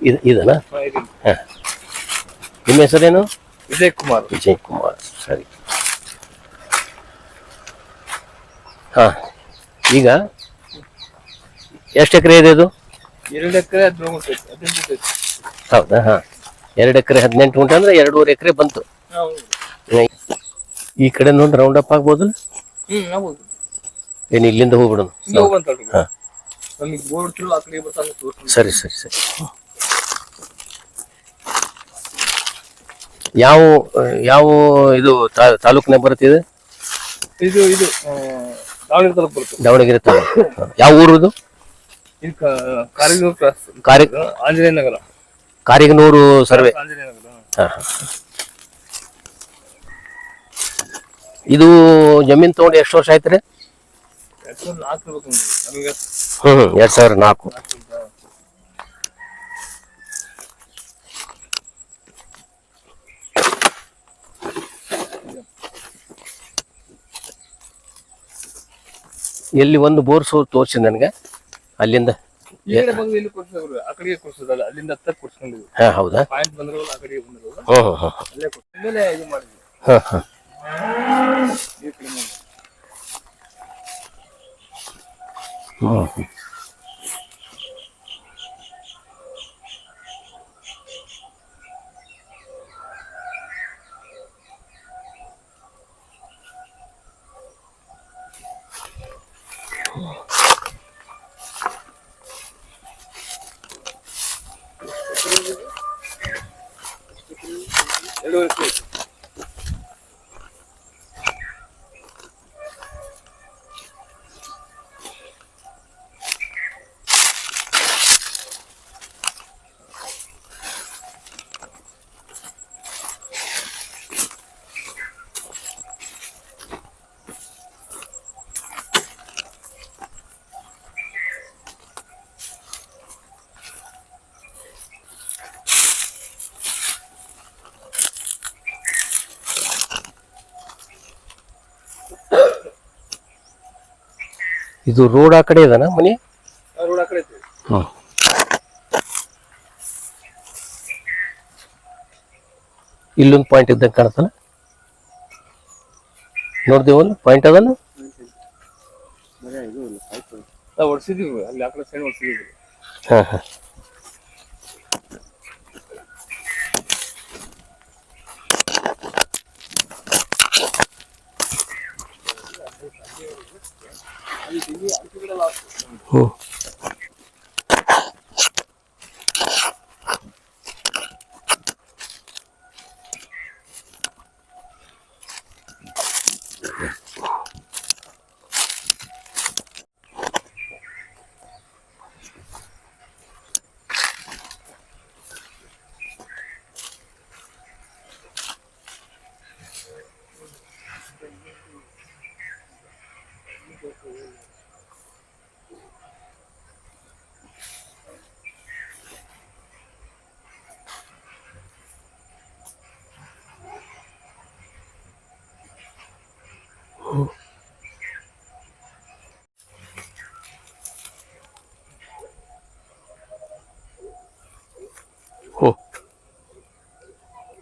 ಇದು ಇದು ಹಾ. ನಿಮ್ಮ ಹೆಸರೇನು? ವಿಜಯ್ ಕುಮಾರ್ ವಿಜಯ್ ಕುಮಾರ್ ಸರಿ. ಹಾ. ಈಗ ಎಷ್ಟು ಎಕರೆ ಇದೆ ಇದು? ಎರಡು ಎಕರೆ ಹದಿನೇಳು ಹದಿನೆಂಟು ಹೌದಾ? ಹಾ. ಎರಡು ಎಕರೆ ಹದಿನೆಂಟು ಗುಂಟೆ ಅಂದ್ರೆ ಎರಡೂವರೆ ಎಕರೆ ಬಂತು. ಈ ಕಡೆ ನೋಡಿ ರೌಂಡ್ ಅಪ್ ಆಗ್ಬೋದು ಹ್ಮ್ ಆಗ್ಬೋದು. ಏನು ಇಲ್ಲಿಂದ ಹೋಗ್ಬಿಡೋಣ. ಹಿಂಗೆ ಹೋಗಂತಲ್ರಿ ಹಾ. ನಮಗೆ ಬೋರ್ಡ್ ತಿಳು ಆ ಕಡೆ ಬರ್ತಾನೆ ತೋರಿಸ್ತೀನಿ. ಸರಿ ಸರಿ ಸರಿ. ಯಾವ ಯಾವ ಇದು ತಾಲೂಕಿನ ಬರುತ್ತಿದೆ ಇದು? ಇದು ಆ, ದಾವಣಗೆರೆ ತಾಲೂಕು ಬರುತ್ತೆ. ದಾವಣಗೆರೆ ತಾಲೂಕು. ಹಾ. ಯಾವ ಊರು ಇದು? ಇದು ಕಾರಿಗೂರು ಕ್ರಾಸ್ ಕಾರಿ ಆಂಜನೇಯ ನಗರ. ಕಾರಿಗನೂರು ಸರ್ವೆ. ಆಂಜನೇಯ ನಗರ ಹಾ, ಹಾ. ಇದು ಜಮೀನ್ ತಗೊಂಡು ಎಷ್ಟು ವರ್ಷ ಆಯ್ತು ರೀ ಎರಡ್ ಸಾವಿರದ ನಾಲ್ಕು ಇರ್ಬೇಕು ನಮ್ಗೆ. ನಮಗೆ ಹ್ಮ್ ಹ್ಮ್ ಎರಡ್ ಸಾವಿರ ನಾಲ್ಕು. ನಾಲ್ಕು. ಎಲ್ಲಿ ಒಂದು ಬೋರ್ ಸೋ ತೋರಿಸಿ ನನಗೆ. ಅಲ್ಲಿಂದ ಈ ಕಡೆ ಬಂದು ಹಾ ಕೊಡ್ಸಿದ್ರು ಆ ಕಡೆಗೆ ಕೊಡ್ಸಿದ್ರಲ್ಲ ಅಲ್ಲಿಂದ ಹತ್ತಕ್ಕೆ ಕೊಡ್ಸ್ಕೊಂಡಿದ್ವಿ ಹಾ ಹೌದಾ ಪಾಯಿಂಟ್ ಬಂದ್ರಲ್ಲ ಆ ಕಡೆಗೆ ಬಂದ್ರಲ್ಲ ಹ್ಮ್ ಹ್ಮ್ ಹ್ಮ್ ಅಲ್ಲೇ ಕೊಡ್ಸಿ ಮೇಲೆ ಇದು ಮಾಡಿದ್ವಿ ಹಾ ಹಾ ಈ ಕಡೆ ಇದು ರೋಡ್ ಆ ಕಡೆ ಇದನ ಮನೆ? ಆ ರೋಡ್ ಆ ಕಡೆ ಹ್ಮ್ ಇಲ್ಲೊಂದು ಪಾಯಿಂಟ್ ಇದ್ದಂಗೆ ಕಾಣತ್ತಲ್ಲ? ನೋಡ್ದೇವಲ್ಲ ಪಾಯಿಂಟ್ ಅದಲ್ಲ? ನಾವು ಹೊಡ್ಸಿದೀವಿ ಅಲ್ಲಿ ಆ ಕಡೆ ಸೈಡ್ ಹೊಡ್ಸಿದೀವಿ ಹಾ ಹಾ. ಹ್ಮ್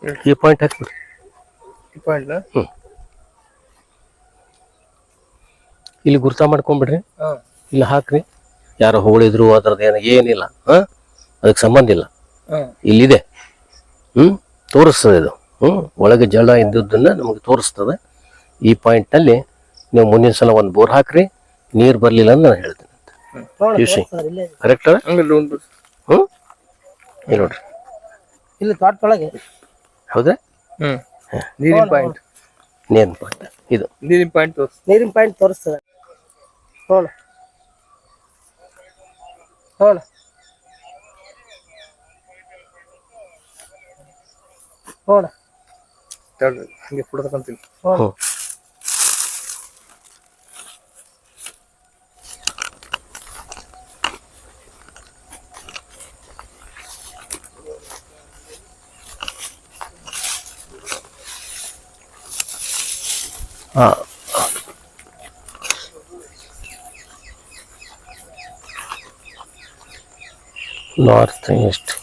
ಈ ಪಾಯಿಂಟ್ ಹಾಕ್ಬಿಡಿ. ಈ ಪಾಯಿಂಟ್ ಇಲ್ಲಿ ಗುರ್ತ ಮಾಡ್ಕೊಂಬಿಡ್ರಿ. ಇಲ್ಲಿ ಹಾಕ್ರಿ. ಯಾರು ಹೋಳಿದ್ರು ಅದ್ರದ್ದು ಏನು ಏನಿಲ್ಲ. ಹಾ. ಅದಕ್ಕೆ ಸಂಬಂಧ ಇಲ್ಲ. ಇಲ್ಲಿದೆ. ಹ್ಮ್. ತೋರಿಸ್ತದೆ ಇದು. ಹ್ಮ್. ಒಳಗೆ ಜಲ ಇದ್ದುದನ್ನ ನಮಗೆ ತೋರಿಸ್ತದೆ. ಈ ಪಾಯಿಂಟ್ನಲ್ಲಿ ನೀವು ಮುಂದಿನ ಸಲ ಒಂದು ಬೋರ್ ಹಾಕ್ರಿ. ನೀರು ಬರಲಿಲ್ಲ ಅಂತ ನಾನು ಹೇಳ್ತೀನಿ. ಕರೆಕ್ಟ್ ಹ್ಮ್. ಇಲ್ಲಿ ನೋಡ್ರಿ. ಇಲ್ಲಿ ತೋಟದೊಳಗೆ. ಹೌದಾ ಹ್ಮ್. ನೀರಿನ ಪಾಯಿಂಟ್ ನೀರಿನ ಪಾಯಿಂಟ್ ಇದು. ನೀರಿನ ಪಾಯಿಂಟ್ ತೋರ್ಸಿ. ನೀರಿನ ಪಾಯಿಂಟ್ ತೋರಿಸ್ತದೆ. ನೋಡ. ನೋಡ. ನೋಡ. ಹಂಗೆ ಫೋಟೋ नॉर्थ ईस्ट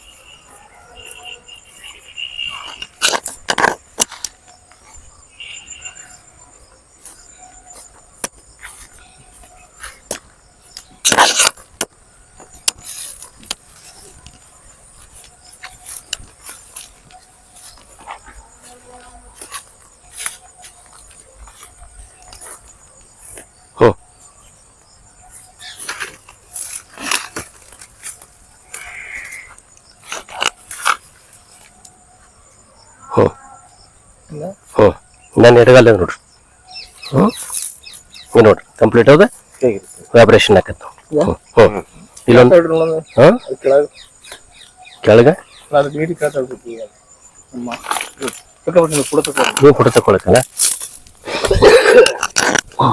ಇಲ್ಲ. ಹ್ಞೂ ನಾನು ಎಡಗಲ್ಲ ನೋಡ್ರಿ. ಹ್ಞೂ ನೀವು ನೋಡ್ರಿ ಕಂಪ್ಲೀಟ್ ಹೌದಾ ವ್ಯಾಬ್ರೇಷನ್ ಆಕತ್ತ ಹ್ಞೂ ಹ್ಞೂ ಇಲ್ಲೊಂದು ಸೈಡ್ ನೋಡೋಣ ಹಾಂ? ಅದು ಕೆಳಗೆ. ಕೆಳಗೆ? ಅದು ನೀಡಿ ಕಾತಾಡ್ಬೇಕು ಈಗ. ಅಮ್ಮ ತಗೊಬಿಟ್ಟು ನೀವು ಕೂಡ ತಗೊಳ್ಳಿ ನೀವು ಫೋಟೋ ತಗೊಳಕಲ್ಲ ಹ್ಞೂ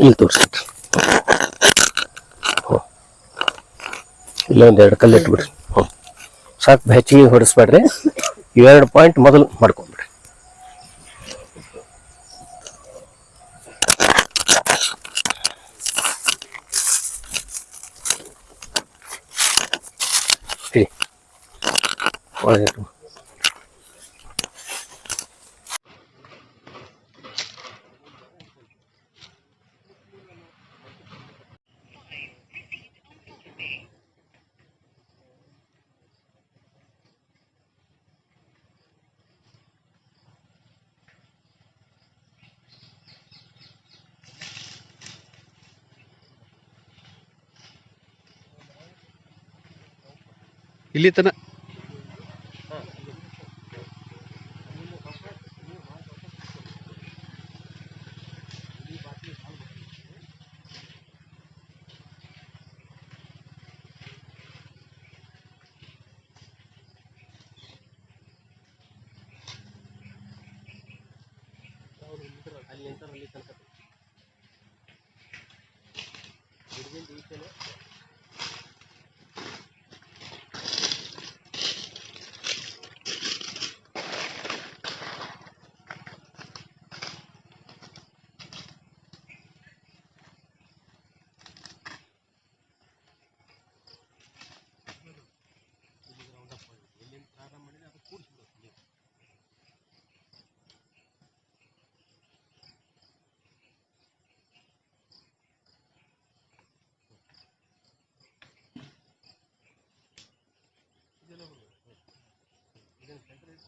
ಇಲ್ಲಿ ತೋರಿಸ್ರಿ ಹ್ಞೂ ಇಲ್ಲೊಂದು ಎರಡು ಕಲ್ಲು ಇಟ್ಬಿಡ್ರಿ. ಹ್ಞೂ ಸಾಕು ಹೆಚ್ಚಿಗೆ ಹೊಡಿಸ್ಬೇಡ್ರಿ. ಎರಡು ಪಾಯಿಂಟ್ ಮೊದಲು ಮಾಡ್ಕೊಂಬಿಡ್ರಿ. ಹಿಡಿ ಒಳಗೆ ಇಲ್ಲಿ ತನ ಅಲ್ಲಿ ಎಂತ ಅಲ್ಲಿ ತನಕ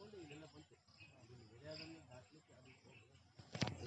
ಮಾಡ್ಕೊಂಡು ಇಲ್ಲೆಲ್ಲ ಬಂತು ಬೇರೆ ಅದನ್ನು ದಾಖಲೆ